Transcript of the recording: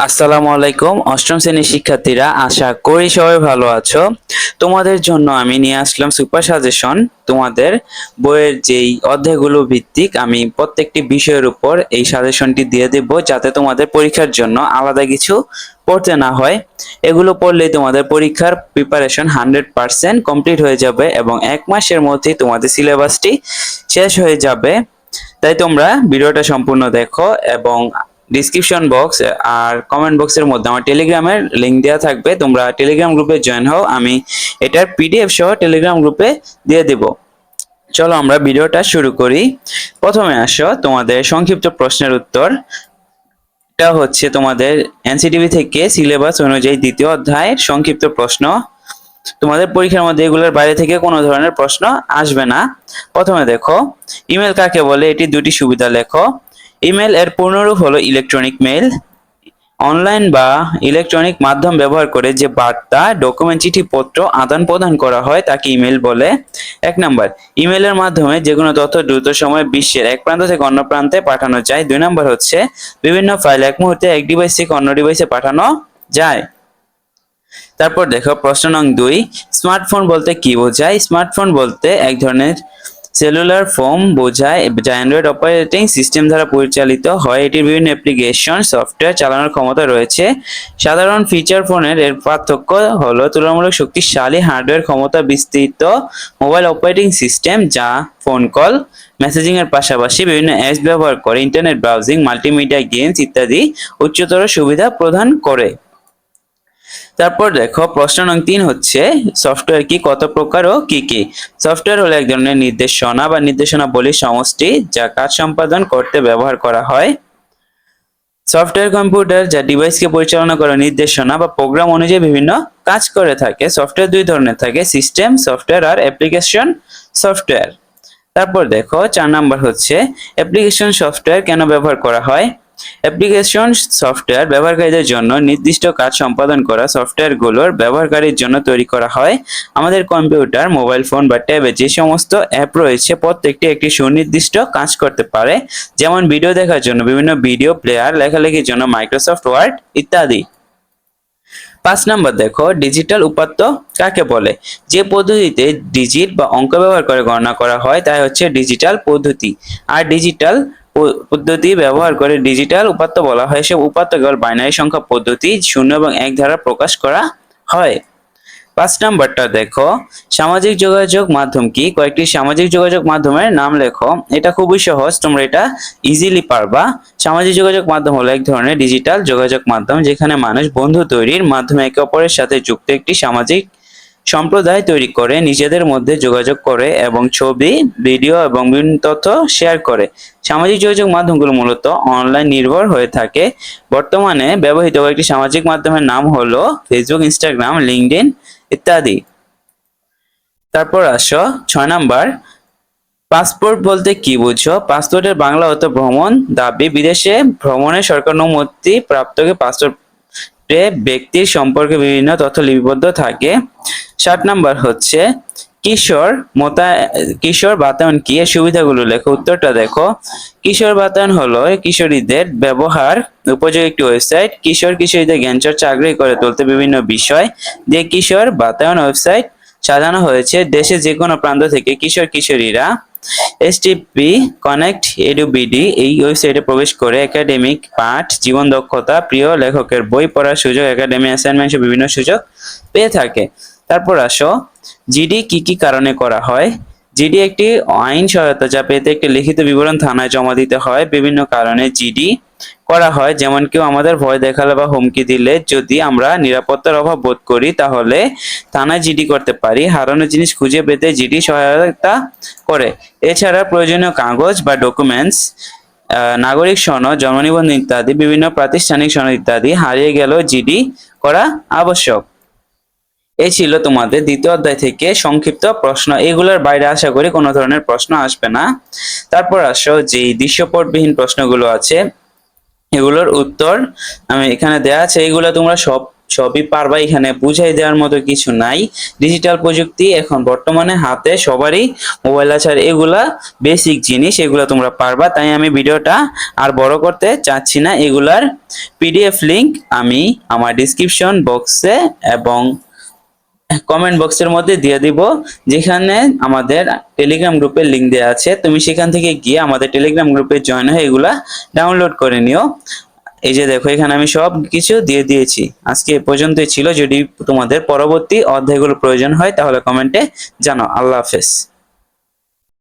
আসসালামু আলাইকুম। অষ্টম শ্রেণির শিক্ষার্থীরা, আশা করি সবাই ভালো আছো। তোমাদের জন্য আমি নিয়ে আসলাম সুপার সাজেশন তোমাদের বইয়ের যেই অধ্যায়গুলো ভিত্তিক, আমি প্রত্যেকটি বিষয়ের উপর এই সাজেশনটি দিয়ে দেব যাতে তোমাদের পরীক্ষার জন্য আলাদা কিছু পড়তে না হয়। এগুলো পড়লেই তোমাদের পরীক্ষার প্রিপারেশন হান্ড্রেড পার্সেন্ট কমপ্লিট হয়ে যাবে এবং এক মাসের মধ্যেই তোমাদের সিলেবাসটি শেষ হয়ে যাবে। তাই তোমরা ভিডিওটা সম্পূর্ণ দেখো এবং ডিসক্রিপশন বক্স আর কমেন্ট বক্সের মধ্যে আমার টেলিগ্রামের লিংক দেওয়া থাকবে। তোমরা টেলিগ্রাম গ্রুপে জয়েন হও, আমি এটার পিডিএফ সহ টেলিগ্রাম গ্রুপে দিয়ে দেব। চলো আমরা ভিডিওটা শুরু করি। প্রথমে আসো, তোমাদের সংক্ষিপ্ত প্রশ্নের উত্তর। এটা হচ্ছে তোমাদের এনসিটিভি থেকে সিলেবাস অনুযায়ী দ্বিতীয় অধ্যায়ের সংক্ষিপ্ত প্রশ্ন। তোমাদের পরীক্ষার মধ্যে এগুলোর বাইরে থেকে কোনো ধরনের প্রশ্ন আসবে না। প্রথমে দেখো ইমেল কাকে বলে? এটি দুটি সুবিধা লেখো। ইমেল এর পূর্ণরূপ হলো ইলেকট্রনিক মেল অনলাইন বা ইলেকট্রনিক মাধ্যম ব্যবহার করে যে বার্তা ডকুমেন্ট চিঠিপত্র আদান প্রদান করা হয় তাকে ইমেল বলে। এক নাম্বার ইমেলের মাধ্যমে যে কোনো তথ্য দ্রুত সময়ে বিশ্বের এক প্রান্ত থেকে অন্য প্রান্তে পাঠানো যায়। দুই নাম্বার হচ্ছে, বিভিন্ন ফাইল এক মুহূর্তে এক ডিভাইস থেকে অন্য ডিভাইসে পাঠানো যায়। তারপর দেখো, প্রশ্ন নং দুই স্মার্টফোন বলতে কি বোঝায়? স্মার্টফোন বলতে এক ধরনের সেলুলার ফোন বোঝায় যা অ্যান্ড্রয়েড অপারেটিং সিস্টেম দ্বারা পরিচালিত হয়। এটির বিভিন্ন অ্যাপ্লিকেশন, সফটওয়্যার চালানোর ক্ষমতা রয়েছে। সাধারণ ফিচার ফোনের এর পার্থক্য হলো তুলনামূলক শক্তিশালী হার্ডওয়্যার ক্ষমতা বিস্তৃত মোবাইল অপারেটিং সিস্টেম যা ফোন কল, মেসেজিং এর পাশাপাশি বিভিন্ন অ্যাপস ব্যবহার করে, ইন্টারনেট ব্রাউজিং, মাল্টিমিডিয়া গেমস ইত্যাদি উচ্চতর সুবিধা প্রদান করে। তারপর দেখো প্রশ্ন নং তিন হচ্ছে সফটওয়্যার কি, কত প্রকার ও কি কি? সফটওয়্যার হলো এক ধরনের নির্দেশনা বা নির্দেশনাবলীর সমষ্টি যা কাজ সম্পাদন করতে ব্যবহার করা হয়। সফটওয়্যার কম্পিউটার যা ডিভাইসকে পরিচালনা করার নির্দেশনা বা প্রোগ্রাম অনুযায়ী বিভিন্ন কাজ করে থাকে। সফটওয়্যার দুই ধরনের থাকে সিস্টেম সফটওয়্যার আর অ্যাপ্লিকেশন সফটওয়্যার তারপর দেখো চার নাম্বার হচ্ছে অ্যাপ্লিকেশন সফটওয়্যার কেন ব্যবহার করা হয়? অ্যাপ্লিকেশন সফটওয়্যার ব্যবহারকারীদের জন্য নির্দিষ্ট কাজ সম্পাদন করা সফটওয়্যারগুলোর ব্যবহারকারীর জন্য তৈরি করা হয়। আমাদের কম্পিউটার, মোবাইল ফোন বা ট্যাবে যে সমস্ত অ্যাপ রয়েছে, প্রত্যেকটি একটি সুনির্দিষ্ট কাজ করতে পারে। যেমন ভিডিও দেখার জন্য বিভিন্ন ভিডিও, প্লেয়ার, লেখালেখির জন্য মাইক্রোসফট ওয়ার্ড ইত্যাদি। পাঁচ নাম্বার দেখো, ডিজিটাল উপাত্ত কাকে বলে? যে পদ্ধতিতে ডিজিট বা অঙ্ক ব্যবহার করে গণনা করা হয়, তাই হচ্ছে ডিজিটাল পদ্ধতি। আর ডিজিটাল পদ্ধতি ব্যবহার করে ডিজিটাল উপাত্ত বলা হয়। সব উপাত্ত কেবল বাইনারি সংখ্যা পদ্ধতি শূন্য এবং এক দ্বারা প্রকাশ করা হয়। পাঁচ নাম্বারটা দেখো, সামাজিক যোগাযোগ মাধ্যম কি? কয়েকটি সামাজিক যোগাযোগ মাধ্যমের নাম লেখো। এটা খুবই সহজ, তোমরা এটা ইজিলি পারবা। সামাজিক যোগাযোগ মাধ্যম হলো এক ধরনের ডিজিটাল যোগাযোগ মাধ্যম, যেখানে মানুষ বন্ধু তৈরির মাধ্যমে একে অপরের সাথে যুক্ত একটি সামাজিক সম্প্রদায় তৈরি করে, নিজেদের মধ্যে যোগাযোগ করে এবং ছবি, ভিডিও এবং বিভিন্ন তথ্য শেয়ার করে। সামাজিক যোগাযোগ মাধ্যমগুলো মূলত অনলাইন নির্ভর হয়ে থাকে। বর্তমানে ব্যবহৃত কয়েকটি সামাজিক মাধ্যমের নাম হলো ফেসবুক ইনস্টাগ্রাম লিঙ্কডইন ইত্যাদি। তারপর আসো ছয় নাম্বার। পাসপোর্ট বলতে কি বুঝো? পাসপোর্টের বাংলা হতো ভ্রমণ, দাবি, বিদেশে ভ্রমণের সরকার অনুমতি প্রাপ্তকে পাসপোর্টে ব্যক্তির সম্পর্কে বিভিন্ন তথ্য লিপিবদ্ধ থাকে। ষাট নাম্বার হচ্ছে কিশোর মোতা, কিশোর বাতায়ন কি? এর সুবিধাগুলো লেখো। উত্তরটা দেখো। কিশোর বাতায়ন হলো কিশোরীদের ব্যবহার, উপযোগী একটি ওয়েবসাইট। কিশোর কিশোরীদের জ্ঞানচর্চা আগ্রহী করে তুলতে বিভিন্ন বিষয় দিয়ে কিশোর বাতায়ন ওয়েবসাইট সাজানো হয়েছে দেশে যে কোনো প্রান্ত থেকে কিশোর কিশোরীরা। এসটিপি, কানেক্ট, এডুবিডি এই ওয়েবসাইটে প্রবেশ করে একাডেমিক পাঠ, জীবন দক্ষতা, প্রিয় লেখকের বই পড়ার সুযোগ, একাডেমি অ্যাসাইনমেন্ট বিভিন্ন সুযোগ পেয়ে থাকে। তারপর আসো জিডি কি কি কারণে করা হয়? জিডি একটি আইন সহায়তা যা পেতে একটি লিখিত বিবরণ থানায় জমা দিতে হয়। বিভিন্ন কারণে জিডি করা হয়। যেমন কেউ আমাদের ভয় দেখালে বা হুমকি দিলে যদি আমরা নিরাপত্তার অভাব বোধ করি, তাহলে থানায় জিডি করতে পারি। হারানো জিনিস খুঁজে পেতে জিডি সহায়তা করে। এছাড়া প্রয়োজনীয় কাগজ বা ডকুমেন্টস নাগরিক সনদ জন্ম নিবন্ধন ইত্যাদি, বিভিন্ন প্রাতিষ্ঠানিক সনদ ইত্যাদি হারিয়ে গেলেও জিডি করা আবশ্যক। এই ছিল তোমাদের দ্বিতীয় অধ্যায় থেকে সংক্ষিপ্ত প্রশ্ন। এগুলোর বাইরে আশা করি কোনো ধরনের প্রশ্ন আসবে না। তারপর আসো যে দৃশ্যপটবিহীন প্রশ্নগুলো আছে, এগুলোর উত্তর আমি এখানে দেয়া আছে। এগুলো তোমরা সব, সবই পারবা এখানে বুঝাই দেওয়ার মতো কিছু নাই। ডিজিটাল প্রযুক্তি এখন বর্তমানে হাতে সবারই মোবাইল আছে। আর এগুলা বেসিক জিনিস, এগুলো তোমরা পারবা। তাই আমি ভিডিওটা আর বড় করতে চাচ্ছি না। এগুলার পিডিএফ লিংক আমি আমার ডিসক্রিপশন বক্সে এবং কমেন্ট বক্সের মধ্যে দিয়ে দিব, যেখানে আমাদের টেলিগ্রাম গ্রুপের লিঙ্ক দেওয়া আছে। তুমি সেখান থেকে গিয়ে আমাদের টেলিগ্রাম গ্রুপে জয়েন হয়ে এগুলা ডাউনলোড করে নিও। এই যে দেখো, এখানে আমি সব কিছু দিয়ে দিয়েছি। আজকে এ পর্যন্তই ছিল। যদি তোমাদের পরবর্তী অধ্যায়গুলো প্রয়োজন হয়, তাহলে কমেন্টে জানো আল্লাহ হাফেজ।